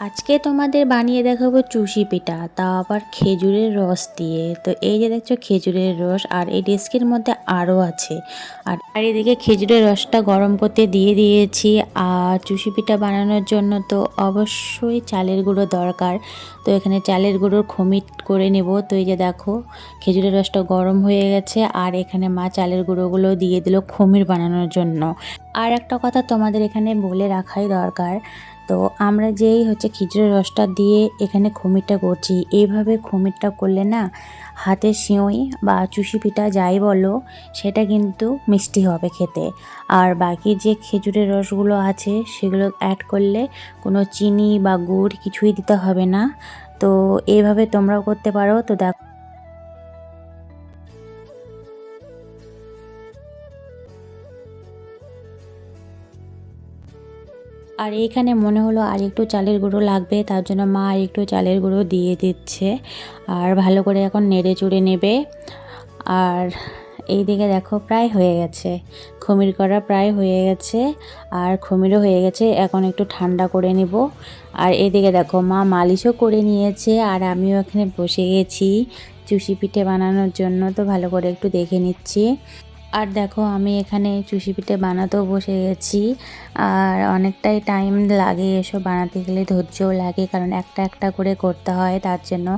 আজকে তোমাদের বানিয়ে দেখাবো চুষি পিঠা তা আবার খেজুরের রস দিয়ে। তো এই যে দেখছ খেজুরের রস, আর এই ডেস্কের মধ্যে আরও আছে। আর আর এদিকে খেজুরের রসটা গরম করতে দিয়ে দিয়েছি। আর চুষি পিঠা বানানোর জন্য তো অবশ্যই চালের গুঁড়ো দরকার। তো এখানে চালের গুঁড়োর খমিট করে নেব। তো এই যে দেখো, খেজুরের রসটা গরম হয়ে গেছে। আর এখানে মা চালের গুঁড়োগুলো দিয়ে দিল খমির বানানোর জন্য। আর একটা কথা তোমাদের এখানে বলে রাখাই দরকার। তো আমরা যেই হচ্ছে খিচুড়ির রসটা দিয়ে এখানে খমিরটা করছি। এইভাবে খমিরটা করলে না হাতের সিঁড়ি বা চুষি পিঠা যাই বলো, সেটা কিন্তু মিষ্টি হবে খেতে। আর বাকি যে খেজুরের রসগুলো আছে, সেগুলো অ্যাড করলে কোনো চিনি বা গুড় কিছুই দিতে হবে না। তো এইভাবে তোমরাও করতে পারো। তো দেখো আর এইখানে মনে হলো আর একটু চালের গুঁড়ো লাগবে, তার জন্য মা আর একটু চালের গুঁড়ো দিয়ে দিচ্ছে। আর ভালো করে এখন নেড়ে চুড়ে নেবে। আর এই দিকে দেখো প্রায় হয়ে গেছে। খমির করা প্রায় হয়ে গেছে। আর খমিরও হয়ে গেছে, এখন একটু ঠান্ডা করে নিব। আর এদিকে দেখো মা মালিশও করে নিয়েছে, আর আমিও এখানে বসে গেছি। চুষি পিঠে বানানোর জন্য, তো ভালো করে একটু দেখে নিচ্ছি। আর দেখো, আমি এখানে চুষি পিঠে বানাতেও বসে গেছি। আর অনেকটাই টাইম লাগে এসব বানাতে গেলে, ধৈর্যও লাগে, কারণ একটা একটা করে করতে হয় তার জন্য।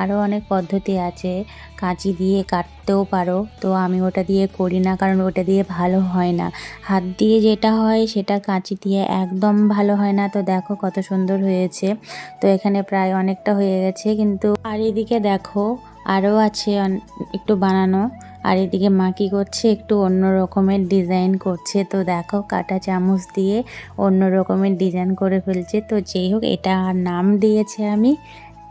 আরও অনেক পদ্ধতি আছে, কাঁচি দিয়ে কাটতেও পারো, তো আমি ওটা দিয়ে করি না, কারণ ওটা দিয়ে ভালো হয় না। হাত দিয়ে যেটা হয় সেটা কাঁচি দিয়ে একদম ভালো হয় না, তো দেখো কত সুন্দর হয়েছে। তো এখানে প্রায় অনেকটা হয়ে গেছে, কিন্তু আর এদিকে দেখো আরও আছে একটু বানানো। আর এদিকে মা কী করছে? একটু অন্য রকমের ডিজাইন করছে। তো দেখো, কাটা চামচ দিয়ে অন্য রকমের ডিজাইন করে ফেলছে। তো যেই হোক, এটা নাম দিয়েছে আমি,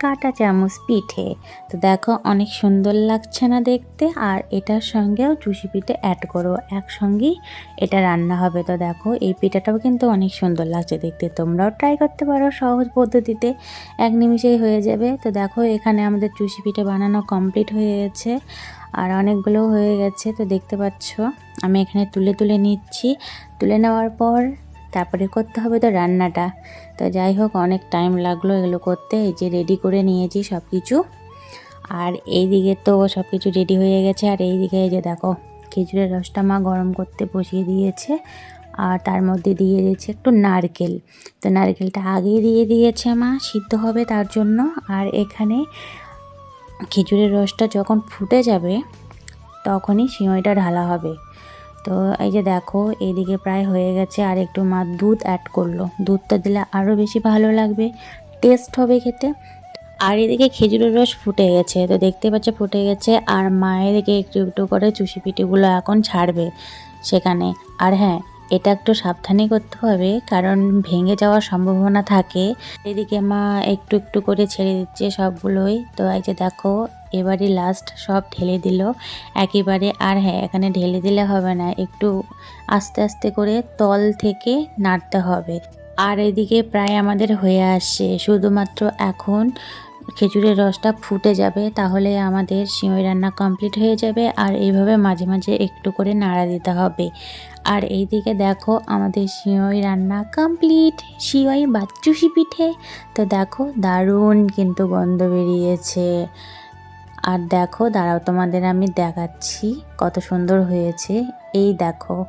কাটা চামচ পিঠে। তো দেখো, অনেক সুন্দর লাগছে না দেখতে। আর এটার সঙ্গেও চুষি পিঠে অ্যাড করো একসঙ্গেই এটা রান্না হবে। তো দেখো, এই পিঠাটাও কিন্তু অনেক সুন্দর লাগছে দেখতে। তোমরাও ট্রাই করতে পারো সহজ পদ্ধতিতে। এক নিমিষেই হয়ে যাবে। তো দেখো, এখানে আমাদের চুষি পিঠে বানানো কমপ্লিট হয়ে গেছে। আর অনেকগুলো হয়ে গেছে, তো দেখতে পাচ্ছ। আমি এখানে তুলে তুলে নিচ্ছি। তুলে নেওয়ার পর তারপরে করতে হবে তো রান্নাটা। তো যাই হোক, অনেক টাইম লাগল এগুলো করতে। এই যে রেডি করে নিয়েছি সব কিছু আর এই দিকে তো সব কিছু রেডি হয়ে গেছে। আর এই দিকে এই যে দেখো, খেজুরের রসটা মা গরম করতে বসিয়ে দিয়েছে। আর তার মধ্যে দিয়ে দিয়েছে একটু নারকেল। তো নারকেলটা আগেই দিয়ে দিয়েছে মা, সিদ্ধ হবে তার জন্য। আর এখানে খেজুরের রসটা যখন ফুটে যাবে, তখনই সিমইটা ঢালা হবে। তো এই যে দেখো, এইদিকে প্রায় হয়ে গেছে আর একটু মা দুধ অ্যাড করল। দুধটা দিলে আরও বেশি ভালো লাগবে টেস্ট হবে খেতে। আর এদিকে খেজুরের রস ফুটে গেছে, তো দেখতে পাচ্ছে ফুটে গেছে। আর মায়ের দিকে একটু একটু করে চুষি পিটিগুলো এখন ছাড়বে সেখানে। আর হ্যাঁ এটা একটু সাবধানে করতে হবে, কারণ ভেঙে যাওয়ার সম্ভাবনা থাকে। এদিকে মা একটু একটু করে ছেড়ে দিচ্ছে সবগুলোই। তো এই যে দেখো, এবারে লাস্ট সব ঢেলে দিল। একেবারে আর হ্যাঁ এখানে ঢেলে দিলে হবে না, একটু আস্তে আস্তে করে তল থেকে নাড়তে হবে। আর এদিকে প্রায় আমাদের হয়ে আসছে, শুধুমাত্র এখন খেজুরের রসটা ফুটে যাবে, তাহলে আমাদের সিঁড়ি রান্না কমপ্লিট হয়ে যাবে। আর এইভাবে মাঝে মাঝে একটু করে নাড়া দিতে হবে। আর এইদিকে দেখো আমাদের সিঁড়ি রান্না কমপ্লিট সিঁড়ি বাচ্চুসি পিঠে। তো দেখো দারুণ কিন্তু গন্ধ বেরিয়েছে। আর দেখো, দাঁড়াও, তোমাদের আমি দেখাচ্ছি কত সুন্দর হয়েছে। এই দেখো,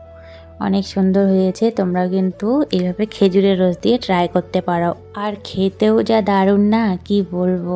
অনেক সুন্দর হয়েছে। তোমরা কিন্তু এইভাবে খেজুরের রস দিয়ে ট্রাই করতে পারো। আর খেতেও যা দারুণ না, কি বলব?